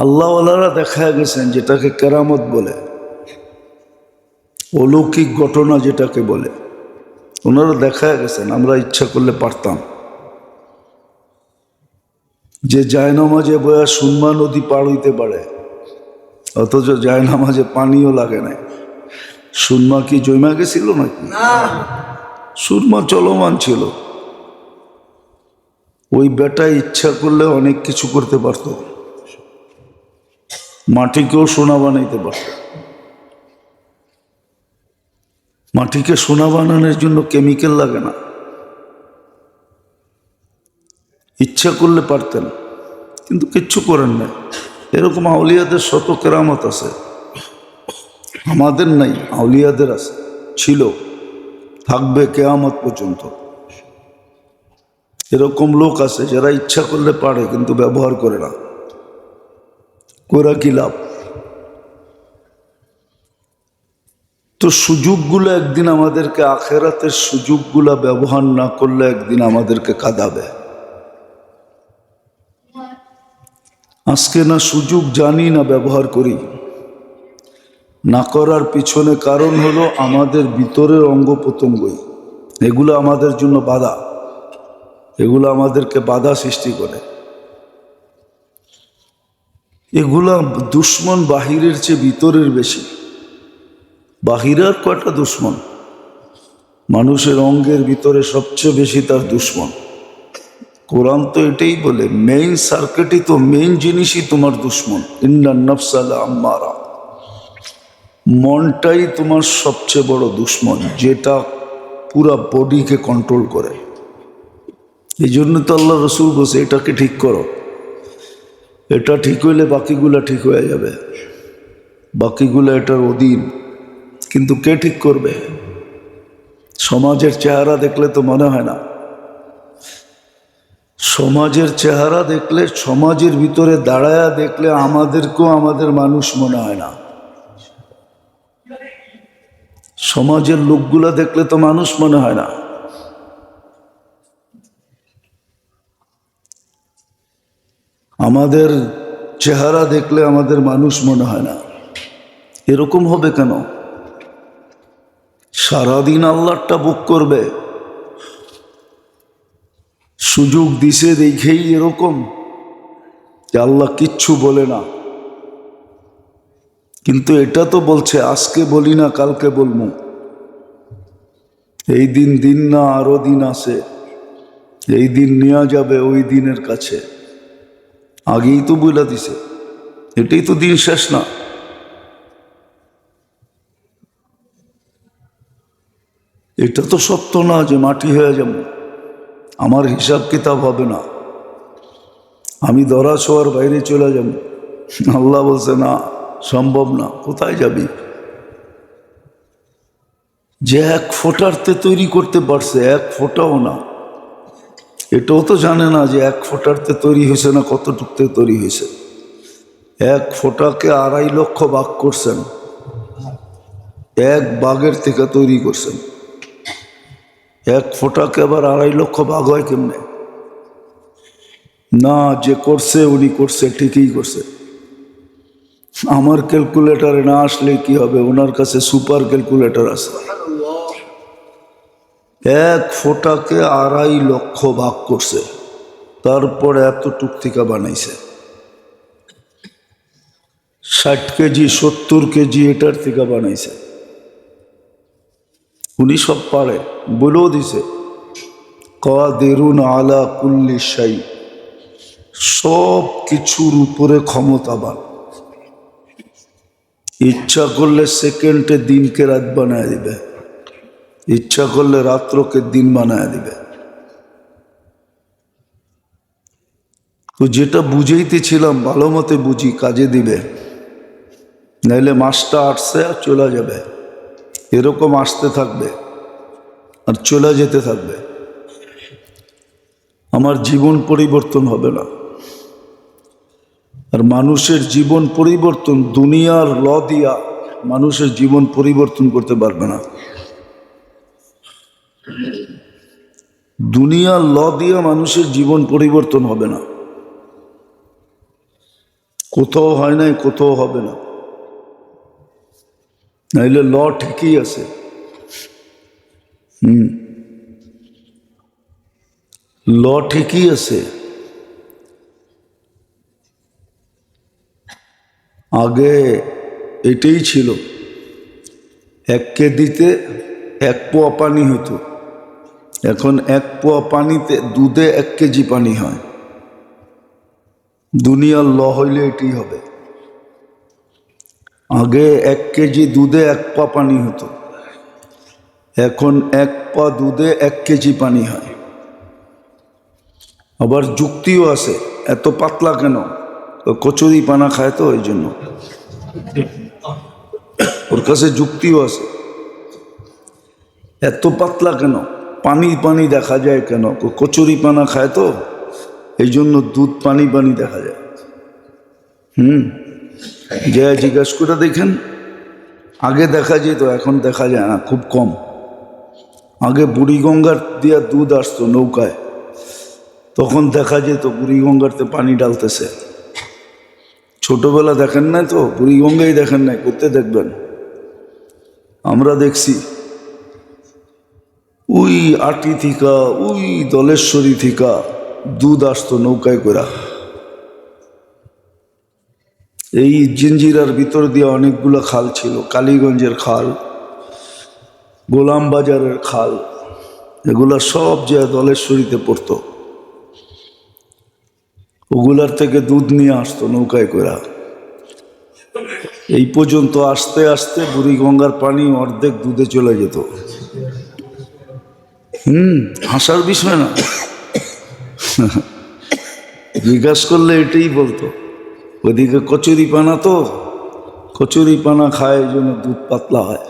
আল্লাহওয়ালারা দেখা গেছেন যেটাকে কেরামত বলে। অলৌকিক ঘটনা যেটাকে বলে। ওনারা দেখা গেছেন আমরা ইচ্ছা করলে পারতাম। যে জায়নামাজে বয়া সুরমা নদী পার হইতে পারে অথচ জায়নামাজে পানিও লাগে না সুরমা কি জমা গেছিল নাকি? সুরমা চলমান ছিল। ওই বেটা ইচ্ছা করলে অনেক কিছু করতে পারত। মাটিকেও সোনা বানাইতে পারত মাটিকে সোনা বানানোর জন্য কেমিক্যাল লাগে না। ইচ্ছা করলে পারতেন, কিন্তু কিচ্ছু করেন না এরকম আউলিয়াদের শত কেরামত আছে। আমাদের নাই, আউলিয়াদের আছে, ছিল, থাকবে কেয়ামত পর্যন্ত। এরকম লোক আছে যারা ইচ্ছা করলে পারে, কিন্তু ব্যবহার করে না। কোরা কি লাভ তো সুযোগগুলো একদিন আমাদেরকে আখেরাতের সুযোগগুলো ব্যবহার না করলে একদিন আমাদেরকে কাঁদাবে। আজকে না সুযোগ জানি না ব্যবহার করি। না করার পিছনে কারণ হলো আমাদের ভিতরের অঙ্গ প্রত্যঙ্গই। এগুলো আমাদের জন্য বাধা। এগুলো আমাদেরকে বাধা সৃষ্টি করে। এগুলা দুশ্মন বাহিরের চেয়ে ভিতরের বেশি। বাহিরের কয়টা দুশ্মন? মানুষের অঙ্গের ভিতরে সবচেয়ে বেশি তার দুশ্মন। কোরআন তো এটাই বলে মেইন সার্কিটই তো মেইন জিনিসই তোমার দুশ্মন। ইন্না নফসালা আম্মারা মনটাই তোমার সবচেয়ে বড় দুশ্মন, যেটা পুরা বডিকে কন্ট্রোল করে। এই জন্য তো আল্লাহ রসুল বসে এটাকে ঠিক করো। এটা ঠিক হইলে বাকিগুলা ঠিক হয়ে যাবে। বাকিগুলো এটার অধীন। কিন্তু কে ঠিক করবে? সমাজের চেহারা দেখলে তো মনে হয় না। সমাজের চেহারা দেখলে, সমাজের ভিতরে দাঁড়ায়া দেখলে আমাদেরকেও আমাদের মানুষ মনে হয় না। সমাজের লোকগুলা দেখলে তো মানুষ মনে হয় না। আমাদের চেহারা দেখলে আমাদের মানুষ মনে হয় না। এরকম হবে কেন? সারাদিন আল্লাহটা বুক করবে। সুযোগ দিছে দেখেই এরকম যে আল্লাহ কিচ্ছু বলে না। কিন্তু এটা তো বলছে, আজকে বলি না, কালকে বলব। এই দিন দিন না, আরও দিন আছে। এই দিন নেওয়া যাবে ওই দিনের কাছে। আগেই তো বইলা দিছে। এটাই তো দিন শেষ না। এটা তো সত্য না যে মাটি হয়ে যাব। আমার হিসাব কিতাব হবে না। আমি দরা ছোয়ার বাইরে চলে যাব। আল্লাহ বলছে, না, সম্ভব না। কোথায় যাবি? যে এক ফোটারতে তৈরি করতে পারছে, এক ফোটাও না। এটাও তো জানে না যে এক ফোটারতে তৈরি হয়েছে না কতটুকতে তৈরি হয়েছে। এক ফোটাকে আড়াই লক্ষ বাঘ করছেন। এক বাঘের থেকে তৈরি করছেন। এক ফোটাকে আবার আড়াই লক্ষ বাঘ হয় কেমনে? না, যে করছে, উনি করছে, ঠিকই করছে। আমার ক্যালকুলেটারে না আসলে কি হবে? ওনার কাছে সুপার ক্যালকুলেটর আছে। এক ফোটাকে আড়াই লক্ষ ভাগ করছে। তারপর এত টুকথিকা বানাইছে। ষাট কেজি, সত্তর কেজি এটার থেকে বানাইছে। উনি সব পারে, বলেও দিছে, কাদেরুন আলা কুল্লি শাই সব কিছুর উপরে ক্ষমতাবান। ইচ্ছা করলে সেকেন্ডে দিনকে রাত বানায় দিবে। ইচ্ছা করলে রাত্রকে দিন বানায় দিবে। তো যেটা বুঝাইতেছিলাম, ভালো মতে বুঝি, কাজে দিবে। নাইলে মাসটা আসছে আর চলে যাবে। এরকম আসতে থাকবে আর চলে যেতে থাকবে। আমার জীবন পরিবর্তন হবে না। আর মানুষের জীবন পরিবর্তন, দুনিয়ার ল দিয়া মানুষের জীবন পরিবর্তন করতে পারবে না। দুনিয়ার ল দিয়া মানুষের জীবন পরিবর্তন হবে না। কোথাও হয় নাই, কোথাও হবে না। নাইলে ল ঠিকই আছে। হুম। ল ঠিকই আছে। আগে এটাই ছিল। এক কেজিতে এক পোয়া পানি হতো। এখন এক পোয়া পানিতে দুধে এক কেজি পানি হয়। দুনিয়ার ল হইলে এটি হবে। আগে এক কেজি দুধে এক পা পানি হতো। এখন এক পা দুধে এক কেজি পানি হয়। আবার যুক্তিও আছে, এত পাতলা কেন? কচুরি পানা খায় তো ওই জন্য। ওর কাছে যুক্তিও আছে। এত পাতলা কেন? পানি পানি দেখা যায় কেন? কচুরি পানা খায় তো? এই জন্য দুধ পানি পানি দেখা যায়। হুম? যে জিজ্ঞাসা করে দেখেন। আগে দেখা যেত, এখন দেখা যায় না, খুব কম। আগে বুড়িগঙ্গার দিয়া দুধ আসতো নৌকায়। তখন দেখা যেত বুড়িগঙ্গারতে পানি ডালতেছে ছোটবেলা দেখেন নাই তো? বুড়িগঙ্গাই দেখেন নাই, করতে দেখবেন। আমরা দেখছি। ওই আটি থিকা ওই দলেশ্বরী থিকা, দুধ আসতো নৌকায় করে এই জিঞ্জিরার ভিতর দিয়ে অনেকগুলো খাল ছিল, কালীগঞ্জের খাল গোলাম বাজারের খাল, এগুলা সব যে দলেশ্বরীতে পড়তো। ওগুলার থেকে দুধ নিয়ে আসতো নৌকায় করে এই পর্যন্ত আস্তে আস্তে বুড়িগঙ্গার পানি অর্ধেক দুধে চলে যেত। হুম, হাসার বিষয় না। জিজ্ঞাসা করলে এটাই বলতো, ওদিকে কচুরি পানা তো, কচুরি পানা খায় এই জন্য দুধ পাতলা হয়।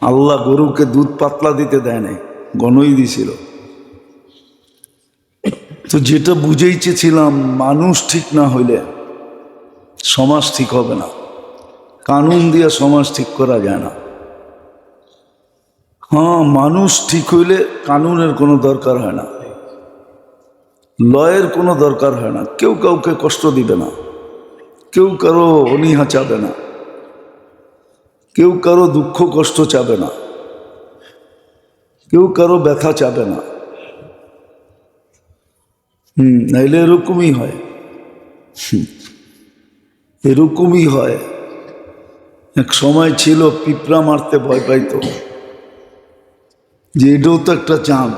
আল্লাহ গরুকে দুধ পাতলা দিতে দেয় নাই, গণই দিছিল। তো যেটা বুঝেই চেয়েছিলাম মানুষ ঠিক না হইলে সমাজ ঠিক হবে না। কানুন দিয়ে সমাজ ঠিক করা যায় না। হ্যাঁ মানুষ ঠিক হইলে কানুনের কোনো দরকার হয় না। লয়ের কোনো দরকার হয় না। কেউ কাউকে কষ্ট দিবে না। কেউ কারও অনীহা চাবে না। কেউ কারও দুঃখ কষ্ট চাবে না। কেউ কারও ব্যথা চাবে না। হুম, নাইলে এরকমই হয়। এরকমই হয়। এক সময় ছিল পিঁপড়া মারতে ভয় পাইতো। যে এটাও তো একটা চান।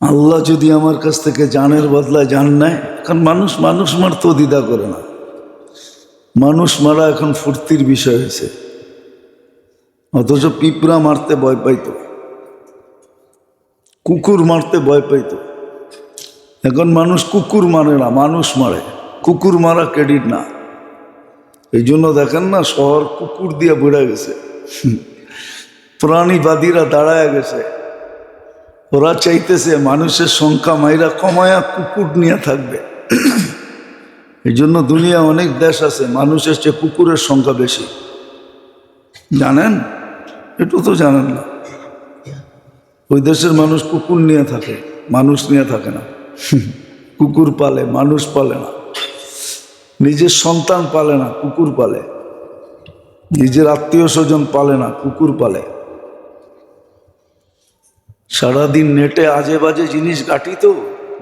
আল্লাহ যদি আমার কাছ থেকে জানের বদলায় জান নেয়, কারণ মানুষ মানুষ মারতেও দ্বিধা করে না। মানুষ মারা এখন ফুর্তির বিষয় হয়েছে। অথচ পিঁপড়া মারতে ভয় পাইতো। কুকুর মারতে ভয় পাইতো। এখন মানুষ কুকুর মারে না, মানুষ মারে। কুকুর মারা ক্রেডিট না। এই জন্য দেখেন না, শহর কুকুর দিয়ে বেড়ে গেছে। প্রাণীবাদীরা দাঁড়ায় গেছে। ওরা চাইতেছে মানুষের সংখ্যা মাইরা কমায়া কুকুর নিয়ে থাকবে। এই জন্য দুনিয়া অনেক দেশ আছে, মানুষের চেয়ে কুকুরের সংখ্যা বেশি। জানেন? একটু তো জানেন না। ওই দেশের মানুষ কুকুর নিয়ে থাকে, মানুষ নিয়ে থাকে না। কুকুর পালে, মানুষ পালে না। নিজের সন্তান পালে না, কুকুর পালে। নিজের আত্মীয় স্বজন পালে না, কুকুর পালে। সারাদিন নেটে আজে বাজে জিনিস ঘাটি তো,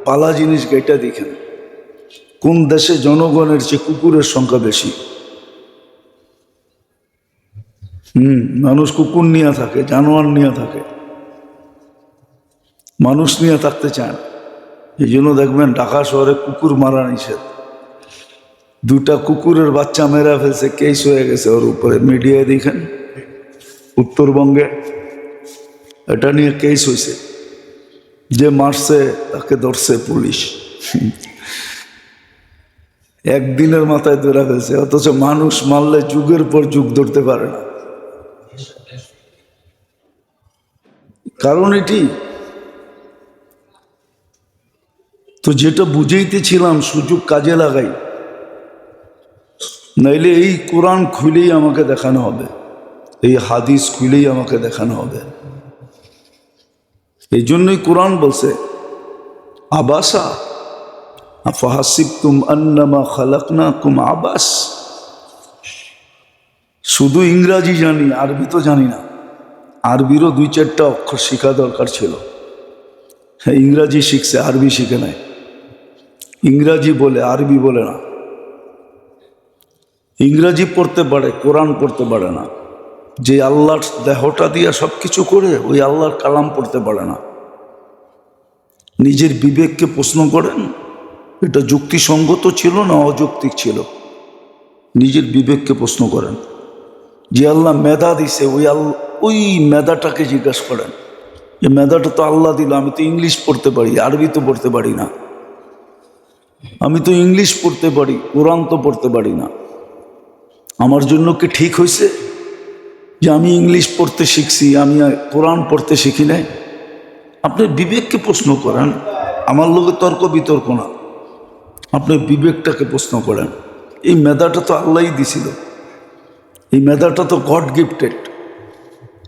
পালা জিনিস গেটা দেখেন। কোন দেশে জনগণের চেয়ে কুকুরের সংখ্যা বেশি? হুম, মানুষ কুকুর নিয়ে থাকে, জানোয়ার নিয়ে থাকে। মানুষ নিয়ে থাকতে চান এই জন্য দেখবেন ঢাকা শহরে কুকুর মারা নিষেধ। দুটা কুকুরের বাচ্চা মেরা ফেলছে, কেস হয়ে গেছে ওর উপরে। মিডিয়ায় দেখেন, উত্তরবঙ্গে এটা নিয়ে কেস হয়েছে যে মারছে, তাকে ধরছে পুলিশ। একদিনের মাথায় ধরে ফেলছে, অথচ মানুষ মারলে যুগের পর যুগ ধরতে পারে না। কারণ এটি। তো যেটা বুঝাইতেছিলাম, সুযোগ কাজে লাগাই। নাইলে এই কোরআন খুলেই আমাকে দেখানো হবে। এই হাদিস খুলেই আমাকে দেখানো হবে। এই জন্যই কোরআন বলছে, আবাসা ফাহাসিব তুম আন্নামা খালাকনা কুম আবাস। শুধু ইংরাজি জানি, আরবি তো জানি না। আরবিরও দুই চারটা অক্ষর শেখা দরকার ছিল। হ্যাঁ ইংরাজি শিখছে, আরবি শিখে নেয় ইংরাজি বলে, আরবি বলে না। ইংরাজি পড়তে পারে, কোরআন পড়তে পারে না। যে আল্লাহর দেহটা দিয়া সব কিছু করে ওই আল্লাহর কালাম পড়তে পারে না। নিজের বিবেককে প্রশ্ন করেন, এটা যুক্তিসঙ্গত ছিল না অযৌক্তিক ছিল? নিজের বিবেককে প্রশ্ন করেন, যে আল্লাহ মেধা দিছে, ওই আল, ওই মেধাটাকে জিজ্ঞাসা করেন, যে মেধাটা তো আল্লাহ দিল, আমি তো ইংলিশ পড়তে পারি, আরবি তো পড়তে পারি না। আমি তো ইংলিশ পড়তে পারি, কোরআন তো পড়তে পারি না। আমার জন্য কি ঠিক হয়েছে যে আমি ইংলিশ পড়তে শিখছি, আমি কোরআন পড়তে শিখি নাই। আপনার বিবেককে প্রশ্ন করেন, আমার লোকে তর্ক বিতর্ক না। আপনার বিবেকটাকে প্রশ্ন করেন। এই মেধাটা তো আল্লাহই দিছিল। এই মেধাটা তো গড গিফটেড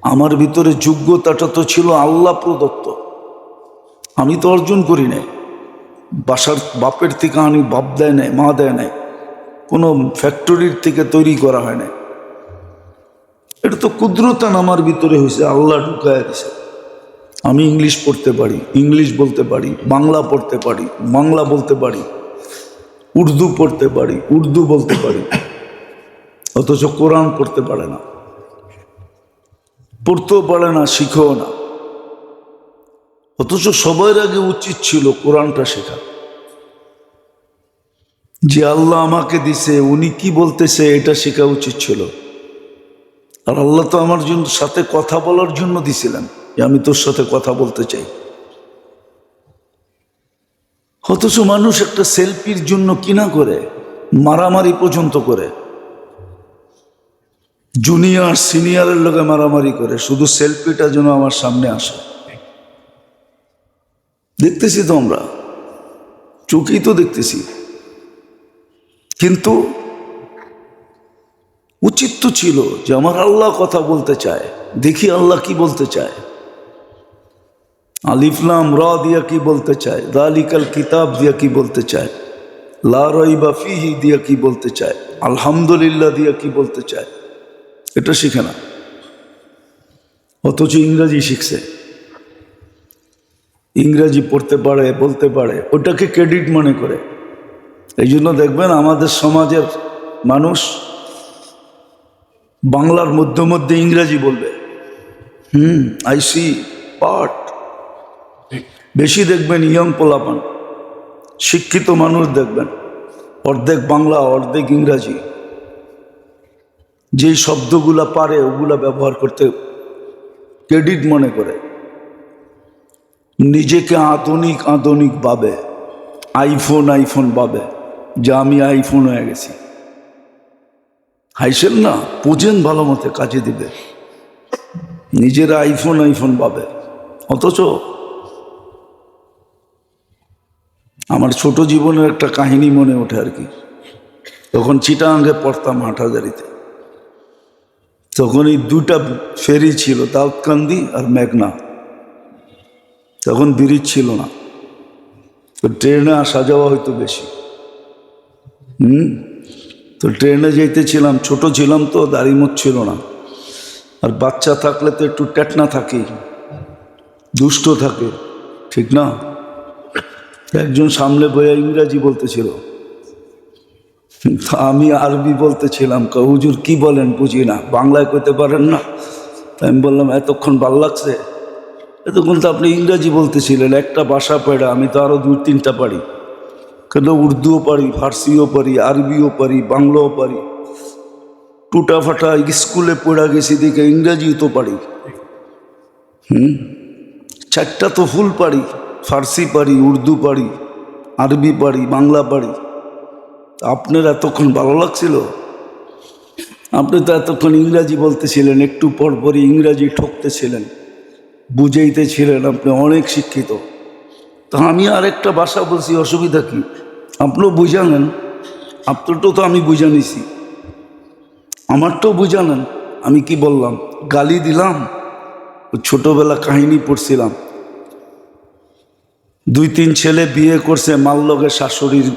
আমার ভিতরে যোগ্যতাটা তো ছিল আল্লাহ প্রদত্ত। আমি তো অর্জন করি নাই। বাসার বাপের থেকে আমি বাপ দেয় নাই, মা দেয় নাই। কোনো ফ্যাক্টরির থেকে তৈরি করা হয় নাই। এটা তো কুদ্রতান আমার ভিতরে হয়েছে আল্লাহ ঢুকায় দিছে। আমি ইংলিশ পড়তে পারি, ইংলিশ বলতে পারি, বাংলা পড়তে পারি, বাংলা বলতে পারি, উর্দু পড়তে পারি, উর্দু বলতে পারি, অথচ কোরআন পড়তে পারে না। পড়তেও পারে না, শিখেও না। অথচ সবার আগে উচিত ছিল কোরআনটা শেখা। যে আল্লাহ আমাকে দিছে, উনি কি বলতেছে, এটা শেখা উচিত ছিল। আর আল্লাহ তো আমার জন্য সাথে কথা বলার জন্য দিছিলেন যে আমি তোর সাথে কথা বলতে চাই। অথচ মানুষ একটা সেলফির জন্য কিনা করে, মারামারি পর্যন্ত করে। জুনিয়র, সিনিয়রের লোকে মারামারি করে, শুধু সেলফিটা যেন আমার সামনে আসে। দেখতেছি তো আমরা, চোখেই তো দেখতেছি। কিন্তু উচিত তো ছিল যে আমার আল্লাহ কথা বলতে চায়। দেখি আল্লাহ কি বলতে চায়। আলিফলাম র দিয়া কি বলতে চায়। দালিকাল কিতাব দিয়া কি বলতে চায়। লা রইবা ফিহি দিয়া কি বলতে চায়। আলহামদুলিল্লাহ দিয়া কি বলতে চায়। এটা শিখে না। অথচ ইংরাজি শিখছে। ইংরাজি পড়তে পারে, বলতে পারে। ওটাকে ক্রেডিট মনে করে। এই জন্য দেখবেন আমাদের সমাজের মানুষ বাংলার মধ্যে মধ্যে ইংরেজি বলবে। হুম আই সি পার্ট বেশি দেখবেন ইয়ং পোলাপান। শিক্ষিত মানুষ দেখবেন। অর্ধেক বাংলা, অর্ধেক ইংরাজি। যেই শব্দগুলা পারে, ওগুলা ব্যবহার করতে ক্রেডিট মনে করে। নিজেকে আধুনিক আধুনিক ভাবে। আইফোন আইফোন ভাবে। যে আমি আইফোন হয়ে গেছি। হাইসেন না, পোজেন ভালো মতে কাজে দিবে। নিজেরা আইফোন আইফোন পাবে। অথচ আমার ছোট জীবনের একটা কাহিনী মনে ওঠে আর কি। তখন চিটা চিটাঙ্গে পড়তাম হাটাজারিতে তখন এই দুটা ফেরি ছিল, দাউদকান্দি আর মেঘনা। তখন ব্রিজ ছিল না। তো ট্রেনে আসা যাওয়া হয়তো বেশি। হুম? তো ট্রেনে যেতেছিলাম, ছোট ছিলাম তো, দাড়ি মুখ ছিল না। আর বাচ্চা থাকলে তো একটু ট্যাটনা থাকে দুষ্ট থাকে, ঠিক না? একজন সামনে বইয়া ইংরাজি বলতেছিল। আমি আরবি বলতেছিলাম হুজুর কি বলেন বুঝি না, বাংলায় কইতে পারেন না? তা আমি বললাম, এতক্ষণ ভালো লাগছে? এতক্ষণ তো আপনি ইংরাজি বলতেছিলেন, একটা বাসা পেড়া, আমি তো আরও দুই তিনটা পারি। কেন উর্দুও পারি ফার্সিও পারি আরবিও পারি বাংলাও পারি টুটা ফাটা স্কুলে পড়া গেছি দেখে ইংরাজিও তো পারি হুম চারটা তো ফুল পারি ফার্সি পারি উর্দু পারি আরবি পারি বাংলা পারি আপনার এতক্ষণ ভালো লাগছিল আপনি তো এতক্ষণ ইংরাজি বলতেছিলেন একটু পর পরই ইংরাজি ঠকতেছিলেন বুঝাইতেছিলেন আপনি অনেক শিক্ষিত তা আমি আরেকটা ভাষা বলছি, অসুবিধা কি? আপনিও বুঝালেন আপনারটাও তো আমি বুঝা নিছি। আমারটাও বুঝালেন আমি কি বললাম? গালি দিলাম। ছোটবেলা কাহিনী পড়ছিলাম। দুই তিন ছেলে বিয়ে করছে মাল লোকে শাশুড়ির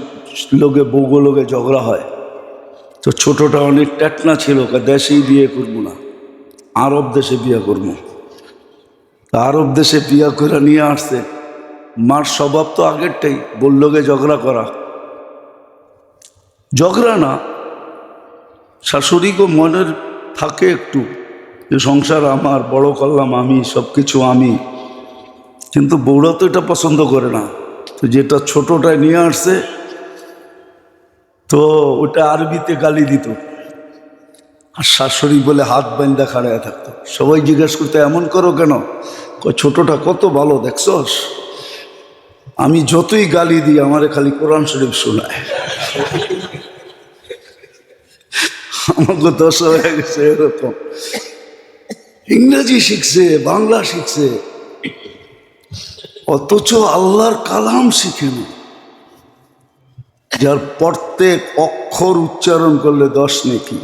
লোকে বৌগো লোকে ঝগড়া হয়। তো ছোটটা অনেক ট্যাটনা ছিল দেশেই বিয়ে করব না। আরব দেশে বিয়ে করব। আরব দেশে বিয়ে করে নিয়ে আসছে। মার স্বভাব তো আগেরটাই বললোকে ঝগড়া করা। ঝগড়া না শাশুড়িকে মনের থাকে একটু, যে সংসার আমার, বড় করলাম আমি সব কিছু আমি। কিন্তু বউরা তো এটা পছন্দ করে না। তো যেটা ছোটটায় নিয়ে আসছে, তো ওটা আরবিতে গালি দিত। আর শাশুড়ি বলে হাত বান্ধা খাড়ায় থাকতো। সবাই জিজ্ঞেস করতে, এমন করো কেন? ছোটটা কত ভালো, দেখছস? আমি যতই গালি দিই, আমারে খালি কোরআন শরীফ শোনায়। আমাকে দশ হয়ে গেছে এরকম। ইংরেজি শিখছে, বাংলা শিখছে। অথচ আল্লাহর কালাম শিখে না। যার প্রত্যেক অক্ষর উচ্চারণ করলে দশ নাকি।